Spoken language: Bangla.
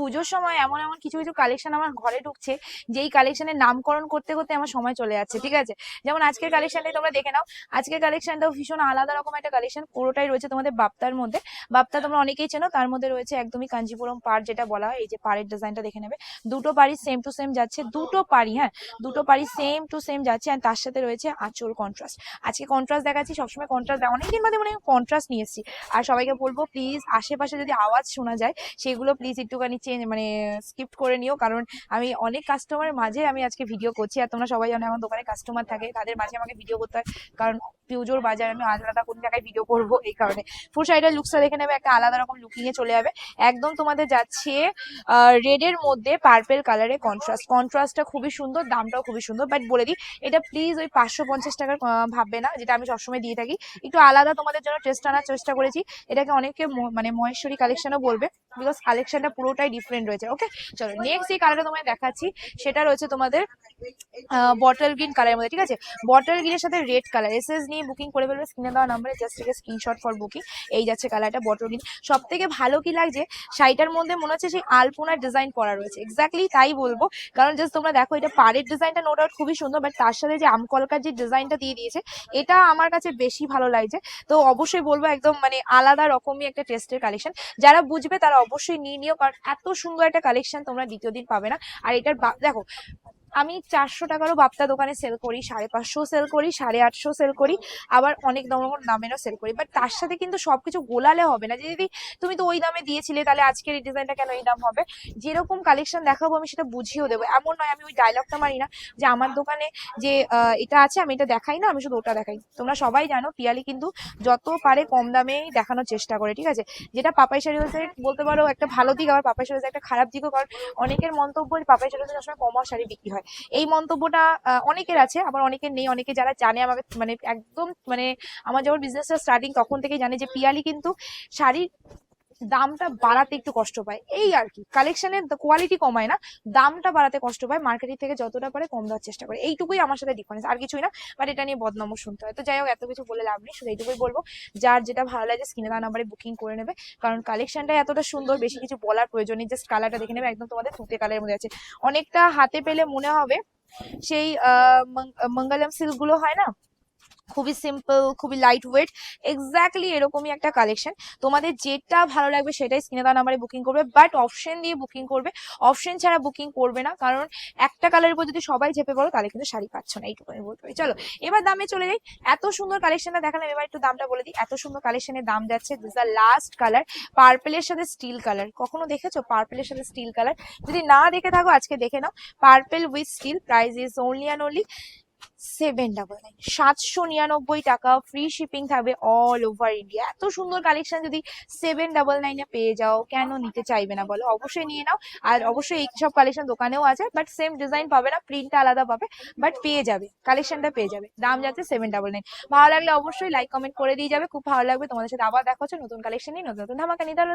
পুজোর সময় এমন এমন কিছু কিছু কালেকশন আমার ঘরে ঢুকছে, যেই কালেকশনের নামকরণ করতে করতে আমার সময় চলে যাচ্ছে, ঠিক আছে? যেমন আজকের কালেকশনটাই তোমরা দেখে নাও। আজকের কালেকশনটাও ভীষণ আলাদা রকম একটা কালেকশন পুরোটাই রয়েছে তোমাদের বাপ্তার মধ্যে। বাপ্তা তোমরা অনেকেই চেনো, তার মধ্যে রয়েছে একদমই কাঞ্জিপুরম পাড় যেটা বলা হয়, এই যে পাড়ের ডিজাইনটা দেখে নেবে। দুটো পাড়ি সেম টু সেম যাচ্ছে, দুটো পাড়ি হ্যাঁ দুটো পাড়ি সেম টু সেম যাচ্ছে আর তার সাথে রয়েছে আঁচল কন্ট্রাস্ট আজকে কন্ট্রাস্ট দেখাচ্ছি, সবসময় কন্ট্রাস্ট অনেকদিন বাদে মানে কন্ট্রাস্ট নিয়ে এসেছি। আর সবাইকে বলব প্লিজ আশেপাশে যদি আওয়াজ শোনা যায়, সেগুলো প্লিজ একটুখানি চেঞ্জ মানে স্কিপ করে নিও। কারণ আমি অনেক কাস্টমারের মাঝে আমি আজকে ভিডিও করছি, আর তোমরা সবাই জানো আমার দোকানে কাস্টমার থাকে, তাদের মাঝে আমাকে ভিডিও করতে হয়। কারণ পিউজোর বাজার আমি আলাদা কোন জায়গায় ভিডিও করব এই কারণে। ফুল সাইডের লুকসটা দেখে নেবে, একটা আলাদা রকম লুকিং এ চলে যাবে। একদম তোমাদের যাচ্ছে রেড এর মধ্যে পার্পেল কালারে কন্ট্রাস্ট কন্ট্রাস্টটা খুবই সুন্দর, দামটাও খুবই সুন্দর। বাট বলে দিই, এটা প্লিজ ওই পাঁচশো পঞ্চাশ টাকার ভাববে না, যেটা আমি সবসময় দিয়ে থাকি। একটু আলাদা তোমাদের জন্য টেস্ট আনার চেষ্টা করেছি। এটাকে অনেকে মানে মহেশ্বরী কালেকশনও বলবে। বিকজ কালেকশনটা পুরোটাই ডিফারেন্ট রয়েছে। ওকে চলো নেক্সট যে কালারটা তোমায় দেখাচ্ছি, সেটা রয়েছে তোমাদের বটল গ্রিন কালারের মধ্যে, ঠিক আছে? বটল গ্রিনের সাথে রেড কালার এস এস নিয়ে বুকিং করে ফেলবে, স্ক্রিনে দেওয়া নাম্বারে জাস্ট থেকে স্ক্রিনশট ফর বুকিং এই যাচ্ছে কালারটা বটল গ্রিন সব থেকে ভালো কি লাগছে শাড়িটার মধ্যে মনে হচ্ছে সেই আলপনার ডিজাইন করা রয়েছে। এক্স্যাক্টলি তাই বলব, কারণ জাস্ট তোমরা দেখো, এটা পাড়ের ডিজাইনটা নো ডাউট খুবই সুন্দর বাট তার সাথে যে আমকলকার যে ডিজাইনটা দিয়ে দিয়েছে, এটা আমার কাছে বেশি ভালো লাগছে। তো অবশ্যই বলব, একদম মানে আলাদা রকমই একটা টেস্টের কালেকশন যারা বুঝবে তারা অবশ্যই নিয়ে নিও, কারণ এত সুন্দর একটা কালেকশন তোমরা দ্বিতীয় দিন পাবে না। আর এটার দেখো আমি চারশো টাকারও বাপ্তা দোকানে সেল করি, সাড়ে পাঁচশো সেল করি, সাড়ে আটশো সেল করি, আবার অনেক দাম দামেরও সেল করি। বাট তার সাথে কিন্তু সবকিছু গোলালে হবে না। যে যদি তুমি তো ওই দামে দিয়েছিলে, তাহলে আজকের এই ডিজাইনটা কেন এই দাম হবে? যেরকম কালেকশন দেখাবো, আমি সেটা বুঝিয়েও দেবো। এমন নয়, আমি ওই ডায়লগটা মারি না যে আমার দোকানে যে এটা আছে, আমি এটা দেখাই না, আমি শুধু ওটা দেখাই। তোমরা সবাই জানো, পিয়ালি কিন্তু যত পারে কম দামেই দেখানোর চেষ্টা করে, ঠিক আছে? যেটা পাপাই শাড়ি হচ্ছে বলতে পারো, একটা ভালো দিক, আবার পাপাই শাড়ি একটা খারাপ দিকও, কারণ অনেকের মন্তব্য পাপাই শাড়ি হচ্ছে সবসময় কমা শাড়ি বিক্রি হয়। এই মন্তব্যটা অনেকের আছে, আবার অনেকের নেই, অনেকে যারা জানে আমাকে মানে একদম মানে আমার যখন বিজনেসটা স্টার্টিং তখন থেকে জানে যে পিয়ালি কিন্তু শাড়ির দামটা বাড়াতে একটু কষ্ট পায়। এই আর কি কালেকশনের কোয়ালিটি কমায় না, দামটা বাড়াতে কষ্ট পায় মার্কেটিং থেকে যতটা পারে কম দেওয়ার চেষ্টা করে। এইটুকুই আমার সাথে ডিফারেন্স আর কিছুই না বাট এটা নিয়ে বদনামও শুনতে হয়। তো যাই হোক, এত কিছু বলে লাভ নেই, শুধু এইটুকুই বলব, যার যেটা ভালো লাগে স্ক্রিনে দেওয়া নাম্বারে বুকিং করে নেবে, কারণ কালেকশনটা এতটা সুন্দর, বেশি কিছু বলার প্রয়োজন নেই জাস্ট কালারটা দেখে নেবে, একদম তোমাদের তুতে কালারের মধ্যে আছে। অনেকটা হাতে পেলে মনে হবে, সেই মঙ্গলম সিল্কগুলো হয় না খুবই সিম্পল খুবই লাইট ওয়েট এক্স্যাক্টলি এরকমই একটা কালেকশন তোমাদের যেটা ভালো লাগবে সেটাই স্ক্রিনে দেওয়া নাম্বারে বুকিং করবে বাট অপশন দিয়ে বুকিং করবে। অপশন ছাড়া বুকিং করবে না, কারণ একটা কালারের উপর যদি সবাই চেপে পড়ো, তাহলে কিন্তু শাড়ি পাচ্ছ না এইটুকু আমি বলতে পারি। চলো, এবার দামে চলে যাই। এত সুন্দর কালেকশনটা দেখালাম, এবার একটু দামটা বলে দিই। এত সুন্দর কালেকশনের দাম যাচ্ছে দিস আর লাস্ট কালার পার্পেলের সাথে স্টিল কালার কখনো দেখেছ পার্পেলের সাথে স্টিল কালার যদি না দেখে থাকো, আজকে দেখে নাও। Purple with steel price is only and only seven double nine সাতশো নিরানব্বই টাকা ফ্রি শিপিং থাকবে অল ওভার ইন্ডিয়া এত সুন্দর কালেকশন যদি সেভেন ডাবল নাইনে পেয়ে যাও, কেন নিতে চাইবে না বলো? অবশ্যই নিয়ে নাও। আর অবশ্যই এই সব কালেকশন দোকানেও আছে বাট সেম ডিজাইন পাবে না প্রিন্টটা আলাদা পাবে বাট পেয়ে যাবে। কালেকশনটা পেয়ে যাবে। দাম যাচ্ছে সেভেন ডাবল নাইন ভালো লাগলে অবশ্যই লাইক কমেন্ট করে দিয়ে যাবে। খুব ভালো লাগবে। তোমাদের সাথে আবার দেখা নতুন কালেকশন নিয়ে, নতুন নতুন ধামাকা নিতে হলো